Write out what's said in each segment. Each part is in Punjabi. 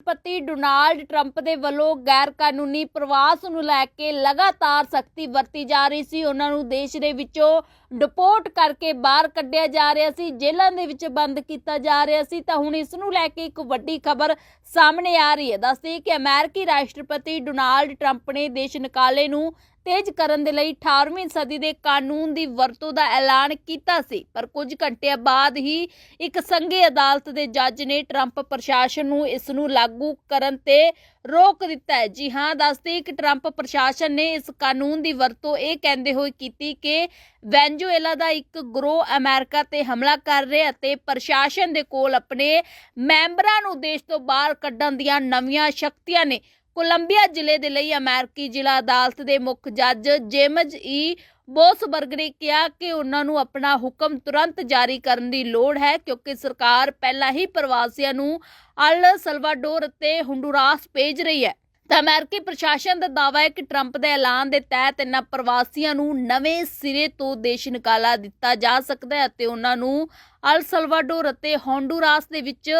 ਰਾਸ਼ਟਰਪਤੀ ਡੋਨਾਲਡ ਟਰੰਪ ਦੇ ਵੱਲੋਂ ਗੈਰ ਕਾਨੂੰਨੀ ਪ੍ਰਵਾਸ ਨੂੰ ਲੈ ਕੇ ਲਗਾਤਾਰ ਸਖਤੀ ਵਰਤੀ ਜਾ ਰਹੀ ਸੀ। ਉਹਨਾਂ ਨੂੰ ਦੇਸ਼ ਦੇ ਵਿੱਚੋਂ ਡਿਪੋਰਟ ਕਰਕੇ ਬਾਹਰ ਕੱਢਿਆ ਜਾ ਰਿਹਾ ਸੀ। ਜੇਲ੍ਹਾਂ ਦੇ ਵਿੱਚ ਬੰਦ ਕੀਤਾ ਜਾ ਰਿਹਾ ਸੀ। ਤਾਂ ਹੁਣ ਇਸ ਨੂੰ ਲੈ ਕੇ ਇੱਕ ਵੱਡੀ ਖਬਰ ਸਾਹਮਣੇ ਆ ਰਹੀ ਹੈ। ਦੱਸਦੇ ਕਿ ਅਮਰੀਕੀ ਰਾਸ਼ਟਰਪਤੀ ਡੋਨਾਲਡ ਟਰੰਪ ਨੇ ਦੇਸ਼ ਨਿਕਾਲੇ ਨੂੰ ਤੇਜ਼ ਕਰਨ ਦੇ ਲਈ 18ਵੀਂ ਸਦੀ ਦੇ ਕਾਨੂੰਨ ਦੀ ਵਰਤੋਂ ਦਾ ਐਲਾਨ ਕੀਤਾ ਸੀ। ਪਰ ਕੁਝ ਘੰਟਿਆਂ ਬਾਅਦ ਹੀ ਇੱਕ ਸੰਘੀ ਅਦਾਲਤ ਦੇ ਜੱਜ ਨੇ ਟਰੰਪ ਪ੍ਰਸ਼ਾਸਨ ਨੂੰ ਇਸ ਨੂੰ ਲਾਗੂ ਕਰਨ ਤੇ ਰੋਕ ਦਿੱਤਾ ਹੈ। ਜੀ ਹਾਂ, ਦੱਸਦੇ ਕਿ ਟਰੰਪ ਪ੍ਰਸ਼ਾਸਨ ਨੇ ਇਸ ਕਾਨੂੰਨ ਦੀ ਵਰਤੋਂ ਇਹ ਕਹਿੰਦੇ ਹੋਏ ਕੀਤੀ ਕਿ ਵੈਨਜ਼ੂਏਲਾ ਦਾ ਇੱਕ ਗਰੋਹ ਅਮਰੀਕਾ ਤੇ ਹਮਲਾ ਕਰ ਰਿਹਾ ਅਤੇ ਪ੍ਰਸ਼ਾਸਨ ਦੇ ਕੋਲ ਆਪਣੇ ਮੈਂਬਰਾਂ ਨੂੰ ਦੇਸ਼ ਤੋਂ ਬਾਹਰ ਕੱਢਣ ਦੀਆਂ ਨਵੀਆਂ ਸ਼ਕਤੀਆਂ ਨੇ। ਕੋਲੰਬੀਆ ਜ਼ਿਲ੍ਹੇ ਦੇ ਲਈ ਅਮਰੀਕੀ ਜ਼ਿਲ੍ਹਾ ਅਦਾਲਤ ਦੇ ਮੁੱਖ ਜੱਜ ਜੇਮਜ਼ ਈ ਬੋਸਬਰਗ ਨੇ ਕਿਹਾ ਕਿ ਉਹਨਾਂ ਨੂੰ ਆਪਣਾ ਹੁਕਮ ਤੁਰੰਤ ਜਾਰੀ ਕਰਨ ਦੀ ਲੋੜ ਹੈ, ਕਿਉਂਕਿ ਸਰਕਾਰ ਪਹਿਲਾਂ ਹੀ ਪ੍ਰਵਾਸੀਆਂ ਨੂੰ ਅਲ ਸਲਵਾਡੋਰ ਅਤੇ ਹੁੰਡੂਰਾਸ ਭੇਜ ਰਹੀ ਹੈ। ਤਾਂ ਅਮਰੀਕੀ ਪ੍ਰਸ਼ਾਸਨ ਦਾ ਦਾਅਵਾ ਹੈ ਕਿ ਟਰੰਪ ਦੇ ਐਲਾਨ ਦੇ ਤਹਿਤ ਇਹਨਾਂ ਪ੍ਰਵਾਸੀਆਂ ਨੂੰ ਨਵੇਂ ਸਿਰੇ ਤੋਂ ਦੇਸ਼ ਨਿਕਾਲਾ ਦਿੱਤਾ ਜਾ ਸਕਦਾ ਹੈ ਅਤੇ ਉਹਨਾਂ ਨੂੰ ਅਲ ਸਲਵਾਡੋਰ ਅਤੇ ਹੋਂਡੂਰਾਸ ਦੇ ਵਿੱਚ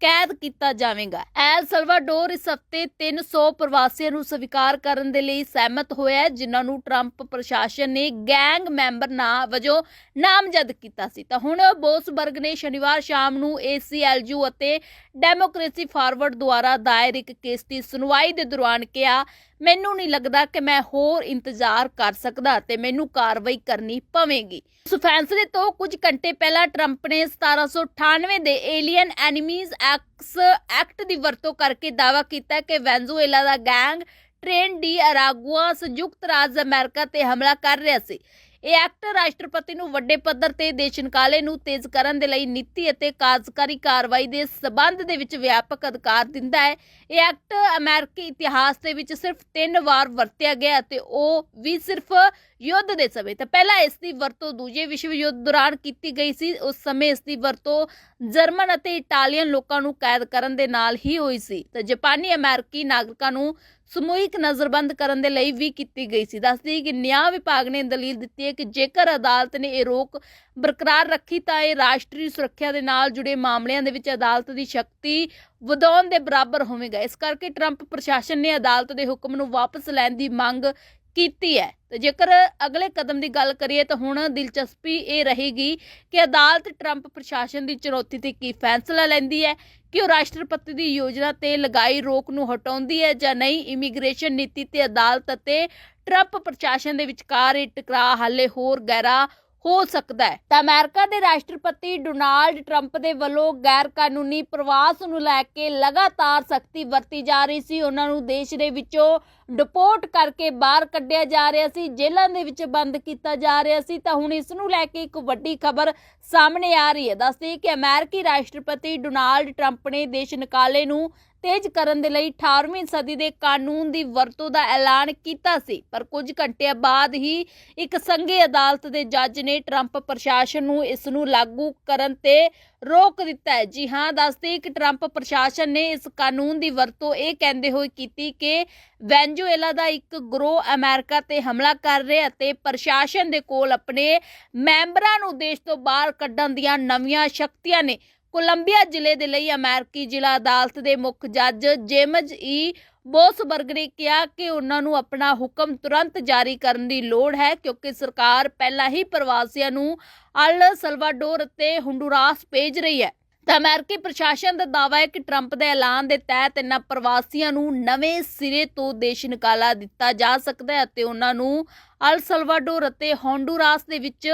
ਕੈਦ ਕੀਤਾ ਜਾਵੇਗਾ। ਐਲ ਸਲਵਾਡੋਰ ਇਸ ਹਫ਼ਤੇ 300 ਪ੍ਰਵਾਸੀਆਂ ਨੂੰ ਸਵੀਕਾਰ ਕਰਨ ਦੇ ਲਈ ਸਹਿਮਤ ਹੋਇਆ ਹੈ, ਜਿਨ੍ਹਾਂ ਨੂੰ ਟਰੰਪ ਪ੍ਰਸ਼ਾਸਨ ਨੇ ਗੈਂਗ ਮੈਂਬਰ ਨਾਂ ਵਜੋਂ ਨਾਮਜ਼ਦ ਕੀਤਾ ਸੀ। ਤਾਂ ਹੁਣ ਬੋਸਬਰਗ ਨੇ ਸ਼ਨੀਵਾਰ ਸ਼ਾਮ ਨੂੰ ACLU ਅਤੇ ਡੈਮੋਕ੍ਰੇਸੀ ਫਾਰਵਰਡ ਦੁਆਰਾ ਦਾਇਰ ਇੱਕ ਕੇਸ ਦੀ ਸੁਣਵਾਈ ਦੇ ਦੌਰਾਨ ਕਿਹਾ ਮੈਨੂੰ ਨਹੀਂ ਲੱਗਦਾ ਕਿ ਮੈਂ ਹੋਰ ਇੰਤਜ਼ਾਰ ਕਰ ਸਕਦਾ ਤੇ ਮੈਨੂੰ ਕਾਰਵਾਈ ਕਰਨੀ ਪਵੇਗੀ। ਉਸ ਫੈਸਲੇ ਤੋਂ ਕੁਝ ਘੰਟੇ ਪਹਿਲਾਂ ਟਰੰਪ ਨੇ 1798 ਦੇ ਏਲੀਅਨ ਐਨੀਮੀਜ਼ ਐਕਸ ਐਕਟ ਦੀ ਵਰਤੋਂ ਕਰਕੇ ਦਾਅਵਾ ਕੀਤਾ ਕਿ ਵੈਨਜ਼ੂਏਲਾ ਦਾ ਗੈਂਗ ਟ੍ਰੇਨ ਡੀ ਅਰਾਗੁਆ ਸੰਯੁਕਤ ਰਾਜ ਅਮਰੀਕਾ ਤੇ ਹਮਲਾ ਕਰ ਰਿਹਾ ਸੀ। ਇਹ ਐਕਟ ਰਾਸ਼ਟਰਪਤੀ ਨੂੰ ਵੱਡੇ ਪੱਧਰ ਤੇ ਦੇਸ਼ ਨਿਕਾਲੇ ਨੂੰ ਤੇਜ਼ ਕਰਨ ਦੇ ਲਈ ਨੀਤੀ ਅਤੇ ਕਾਰਜਕਾਰੀ ਕਾਰਵਾਈ ਦੇ ਸਬੰਧ ਦੇ ਵਿੱਚ ਵਿਆਪਕ ਅਧਿਕਾਰ ਦਿੰਦਾ ਹੈ। ਇਹ ਐਕਟ ਅਮਰੀਕੀ ਇਤਿਹਾਸ ਦੇ ਵਿੱਚ ਸਿਰਫ ਤਿੰਨ ਵਾਰ ਵਰਤਿਆ ਗਿਆ ਅਤੇ ਉਹ ਵੀ ਸਿਰਫ ਯੁੱਧ ਦੇ ਸਮੇਂ ਤਾਂ ਪਹਿਲਾਂ ਇਸ ਦੀ ਵਰਤੋਂ ਦੂਜੇ ਵਿਸ਼ਵ ਯੁੱਧ ਦੌਰਾਨ ਕੀਤੀ ਗਈ ਸੀ। ਉਸ ਸਮੇਂ ਇਸ ਦੀ ਵਰਤੋਂ ਜਰਮਨ ਅਤੇ ਇਟਾਲੀਅਨ ਲੋਕਾਂ ਨੂੰ ਕੈਦ ਕਰਨ ਦੇ ਨਾਲ ਹੀ ਹੋਈ ਸੀ ਤਾਂ ਜਾਪਾਨੀ ਅਮਰੀਕੀ ਨਾਗਰਿਕਾਂ ਨੂੰ ਸਮੂਹਿਕ ਨਜ਼ਰਬੰਦ ਕਰਨ ਦੇ ਲਈ ਵੀ ਕੀਤੀ ਗਈ ਸੀ। ਦੱਸਦੀ ਕਿ ਨਿਆਂ ਵਿਭਾਗ ਨੇ ਦਲੀਲ ਦਿੱਤੀ ਹੈ ਕਿ ਜੇਕਰ ਅਦਾਲਤ ਨੇ ਇਹ ਰੋਕ ਬਰਕਰਾਰ ਰੱਖੀ ਤਾਂ ਇਹ ਰਾਸ਼ਟਰੀ ਸੁਰੱਖਿਆ ਦੇ ਨਾਲ ਜੁੜੇ ਮਾਮਲਿਆਂ ਦੇ ਵਿੱਚ ਅਦਾਲਤ ਦੀ ਸ਼ਕਤੀ ਵਧਾਉਣ ਦੇ ਬਰਾਬਰ ਹੋਵੇਗਾ। ਇਸ ਕਰਕੇ ਟਰੰਪ ਪ੍ਰਸ਼ਾਸਨ ਨੇ ਅਦਾਲਤ ਦੇ ਹੁਕਮ ਨੂੰ ਵਾਪਸ ਲੈਣ ਦੀ ਮੰਗ ਕੀਤੀ ਹੈ। ਤੇ ਜੇਕਰ ਅਗਲੇ ਕਦਮ ਦੀ ਗੱਲ ਕਰੀਏ ਤਾਂ ਹੁਣ ਦਿਲਚਸਪੀ ਇਹ ਰਹੇਗੀ ਕਿ ਅਦਾਲਤ ਟਰੰਪ ਪ੍ਰਸ਼ਾਸਨ ਦੀ ਚੁਣੌਤੀ ਤੇ ਕੀ ਫੈਸਲਾ ਲੈਂਦੀ ਹੈ, ਕਿ ਉਹ ਰਾਸ਼ਟਰਪਤੀ ਦੀ ਯੋਜਨਾ ਤੇ ਲਗਾਈ ਰੋਕ ਨੂੰ ਹਟਾਉਂਦੀ ਹੈ ਜਾਂ ਨਹੀਂ। ਇਮੀਗ੍ਰੇਸ਼ਨ ਨੀਤੀ ਤੇ ਅਦਾਲਤ ਅਤੇ ਟਰੰਪ ਪ੍ਰਸ਼ਾਸਨ ਦੇ ਵਿਚਕਾਰ ਇਹ ਟਕਰਾਅ ਹਾਲੇ ਹੋਰ ਗਹਿਰਾ ਹੋ ਸਕਦਾ ਹੈ। ਤਾਂ ਅਮਰੀਕਾ ਦੇ ਰਾਸ਼ਟਰਪਤੀ ਡੋਨਾਲਡ ਟਰੰਪ ਦੇ ਵੱਲੋਂ ਗੈਰ ਕਾਨੂੰਨੀ ਪ੍ਰਵਾਸ ਨੂੰ ਲੈ ਕੇ ਲਗਾਤਾਰ ਸਖਤੀ ਵਰਤੀ ਜਾ ਰਹੀ ਸੀ। ਉਹਨਾਂ ਨੂੰ ਦੇਸ਼ ਦੇ ਵਿੱਚੋਂ ਡਿਪੋਰਟ ਕਰਕੇ ਬਾਹਰ ਕੱਢਿਆ ਜਾ ਰਿਹਾ ਸੀ, ਜੇਲ੍ਹਾਂ ਦੇ ਵਿੱਚ ਬੰਦ ਕੀਤਾ ਜਾ ਰਿਹਾ ਸੀ। ਤਾਂ ਹੁਣ ਇਸ ਨੂੰ ਲੈ ਕੇ ਇੱਕ ਵੱਡੀ ਖਬਰ ਸਾਹਮਣੇ ਆ ਰਹੀ ਹੈ। ਦੱਸਦੇ ਕਿ ਅਮਰੀਕੀ ਰਾਸ਼ਟਰਪਤੀ ਡੋਨਾਲਡ ਟਰੰਪ ਨੇ ਦੇਸ਼ ਨਿਕਾਲੇ ਨੂੰ ਤੇਜ਼ ਕਰਨ ਦੇ ਲਈ 18ਵੀਂ ਸਦੀ ਦੇ ਕਾਨੂੰਨ ਦੀ ਵਰਤੋਂ ਦਾ ਐਲਾਨ ਕੀਤਾ ਸੀ। ਪਰ ਕੁਝ ਘੰਟਿਆਂ ਬਾਅਦ ਹੀ ਇੱਕ ਸੰਘੀ ਅਦਾਲਤ ਦੇ ਜੱਜ ਨੇ ਟਰੰਪ ਪ੍ਰਸ਼ਾਸਨ ਨੂੰ ਇਸ ਨੂੰ ਲਾਗੂ ਕਰਨ ਤੇ ਰੋਕ ਦਿੱਤਾ ਹੈ। ਜੀ ਹਾਂ, ਦੱਸਦੇ ਕਿ ਟਰੰਪ ਪ੍ਰਸ਼ਾਸਨ ਨੇ ਇਸ ਕਾਨੂੰਨ ਦੀ ਵਰਤੋਂ ਇਹ ਕਹਿੰਦੇ ਹੋਏ ਕੀਤੀ ਕਿ ਵੈਨਜ਼ੂਏਲਾ ਦਾ ਇੱਕ ਗਰੋ ਅਮਰੀਕਾ ਤੇ ਹਮਲਾ ਕਰ ਰਿਹਾ ਅਤੇ ਪ੍ਰਸ਼ਾਸਨ ਦੇ ਕੋਲ ਆਪਣੇ ਮੈਂਬਰਾਂ ਨੂੰ ਦੇਸ਼ ਤੋਂ ਬਾਹਰ ਕੱਢਣ ਦੀਆਂ ਨਵੀਆਂ ਸ਼ਕਤੀਆਂ ਨੇ। ਕੋਲੰਬੀਆ ਜ਼ਿਲ੍ਹੇ ਦੇ ਲਈ ਅਮਰੀਕੀ ਜ਼ਿਲ੍ਹਾ ਅਦਾਲਤ ਦੇ ਮੁੱਖ ਜੱਜ ਜੇਮਜ਼ ਈ ਬੋਸਬਰਗ ਨੇ ਕਿਹਾ ਕਿ ਉਹਨਾਂ ਨੂੰ ਆਪਣਾ ਹੁਕਮ ਤੁਰੰਤ ਜਾਰੀ ਕਰਨ ਦੀ ਲੋੜ ਹੈ, ਕਿਉਂਕਿ ਸਰਕਾਰ ਪਹਿਲਾਂ ਹੀ ਪ੍ਰਵਾਸੀਆਂ ਨੂੰ ਅਲ ਸਲਵਾਡੋਰ ਅਤੇ ਹੁੰਡੂਰਾਸ ਭੇਜ ਰਹੀ ਹੈ। ਤਾਂ ਅਮਰੀਕੀ ਪ੍ਰਸ਼ਾਸਨ ਦਾ ਦਾਅਵਾ ਹੈ ਕਿ ਟਰੰਪ ਦੇ ਐਲਾਨ ਦੇ ਤਹਿਤ ਇਹਨਾਂ ਪ੍ਰਵਾਸੀਆਂ ਨੂੰ ਨਵੇਂ ਸਿਰੇ ਤੋਂ ਦੇਸ਼ ਨਿਕਾਲਾ ਦਿੱਤਾ ਜਾ ਸਕਦਾ ਹੈ ਅਤੇ ਉਹਨਾਂ ਨੂੰ ਅਲ ਸਲਵਾਡੋਰ ਅਤੇ ਹੋਂਡੂਰਾਸ ਦੇ ਵਿੱਚ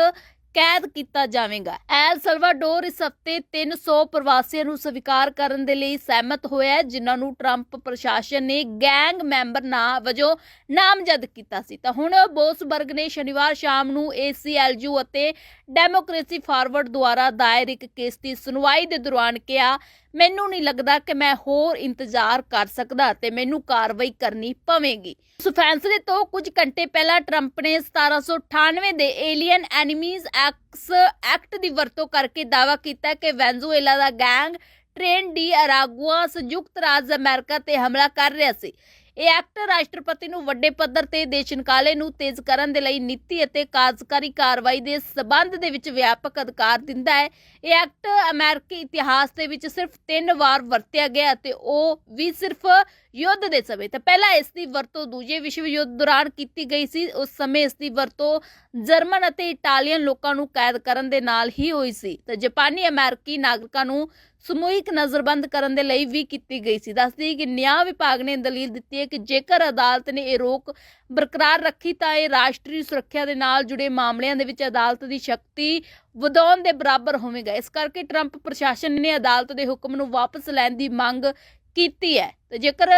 ਕੈਦ ਕੀਤਾ ਜਾਵੇਗਾ। ਐਲ ਸਲਵਾਡੋਰ ਇਸ ਹਫ਼ਤੇ 300 ਪ੍ਰਵਾਸੀਆਂ ਨੂੰ ਸਵੀਕਾਰ ਕਰਨ ਦੇ ਲਈ ਸਹਿਮਤ ਹੋਇਆ ਜਿਨ੍ਹਾਂ ਨੂੰ ਟਰੰਪ ਪ੍ਰਸ਼ਾਸਨ ਨੇ ਗੈਂਗ ਮੈਂਬਰ ਨਾਂ ਵਜੋਂ ਨਾਮਜ਼ਦ ਕੀਤਾ ਸੀ। ਤਾਂ ਹੁਣ ਬੋਸਬਰਗ ਨੇ ਸ਼ਨੀਵਾਰ ਸ਼ਾਮ ਨੂੰ ACLU ਅਤੇ ਡੈਮੋਕ੍ਰੇਸੀ ਫਾਰਵਰਡ ਦੁਆਰਾ ਦਾਇਰ ਇੱਕ ਕੇਸ ਦੀ ਸੁਣਵਾਈ ਦੇ ਦੌਰਾਨ ਕਿਹਾ ਮੈਨੂੰ ਨਹੀਂ ਲੱਗਦਾ ਕਿ ਮੈਂ ਹੋਰ ਇੰਤਜ਼ਾਰ ਕਰ ਸਕਦਾ ਤੇ ਮੈਨੂੰ ਕਾਰਵਾਈ ਕਰਨੀ ਪਵੇਗੀ। ਉਸ ਫੈਸਲੇ ਤੋਂ ਕੁਝ ਘੰਟੇ ਪਹਿਲਾਂ ਟਰੰਪ ਨੇ 1798 ਦੇ ਏਲੀਅਨ ਐਨੀਮੀਜ਼ ਐਕਸ ਐਕਟ ਦੀ ਵਰਤੋਂ ਕਰਕੇ ਦਾਅਵਾ ਕੀਤਾ ਕਿ ਵੈਨਜ਼ੂਏਲਾ ਦਾ ਗੈਂਗ ਟ੍ਰੇਨ ਡੀ ਅਰਾਗੁਆ ਸੰਯੁਕਤ ਰਾਜ ਅਮਰੀਕਾ ਤੇ ਹਮਲਾ ਕਰ ਰਿਹਾ ਸੀ। ਇਹ ਐਕਟ ਰਾਸ਼ਟਰਪਤੀ ਨੂੰ ਵੱਡੇ ਪੱਧਰ ਤੇ ਦੇਸ਼ ਨਿਕਾਲੇ ਨੂੰ ਤੇਜ਼ ਕਰਨ ਦੇ ਲਈ ਨੀਤੀ ਅਤੇ ਕਾਰਜਕਾਰੀ ਕਾਰਵਾਈ ਦੇ ਸਬੰਧ ਦੇ ਵਿੱਚ ਵਿਆਪਕ ਅਧਿਕਾਰ ਦਿੰਦਾ ਹੈ। ਇਹ ਐਕਟ ਅਮਰੀਕੀ ਇਤਿਹਾਸ ਦੇ ਵਿੱਚ ਸਿਰਫ ਤਿੰਨ ਵਾਰ ਵਰਤਿਆ ਗਿਆ ਅਤੇ ਉਹ ਵੀ ਸਿਰਫ ਯੁੱਧ ਦੇ ਸਮੇਂ ਤੇ। ਪਹਿਲਾਂ ਇਸ ਦੀ ਵਰਤੋਂ ਦੂਜੇ ਵਿਸ਼ਵ ਯੁੱਧ ਦੌਰਾਨ ਕੀਤੀ ਗਈ ਸੀ। ਉਸ ਸਮੇਂ ਇਸ ਦੀ ਵਰਤੋਂ ਜਰਮਨ ਅਤੇ ਇਟਾਲੀਅਨ ਲੋਕਾਂ ਨੂੰ ਕੈਦ ਕਰਨ ਦੇ ਨਾਲ ਹੀ ਹੋਈ ਸੀ। ਤੇ ਜਾਪਾਨੀ ਅਮਰੀਕੀ ਨਾਗਰਿਕਾਂ ਨੂੰ ਸਮੂਹਿਕ ਨਜ਼ਰਬੰਦ ਕਰਨ ਦੇ ਲਈ ਵੀ ਕੀਤੀ ਗਈ ਸੀ। ਦੱਸਦੀ ਕਿ ਨਿਆਂ ਵਿਭਾਗ ਨੇ ਦਲੀਲ ਦਿੱਤੀ ਹੈ ਕਿ ਜੇਕਰ ਅਦਾਲਤ ਨੇ ਇਹ ਰੋਕ ਬਰਕਰਾਰ ਰੱਖੀ ਤਾਂ ਇਹ ਰਾਸ਼ਟਰੀ ਸੁਰੱਖਿਆ ਦੇ ਨਾਲ ਜੁੜੇ ਮਾਮਲਿਆਂ ਦੇ ਵਿੱਚ ਅਦਾਲਤ ਦੀ ਸ਼ਕਤੀ ਵਧਾਉਣ ਦੇ ਬਰਾਬਰ ਹੋਵੇਗਾ। ਇਸ ਕਰਕੇ ਟਰੰਪ ਪ੍ਰਸ਼ਾਸਨ ਨੇ ਅਦਾਲਤ ਦੇ ਹੁਕਮ ਨੂੰ ਵਾਪਸ ਲੈਣ ਦੀ ਮੰਗ ਕੀਤੀ ਹੈ। ਤੇ ਜੇਕਰ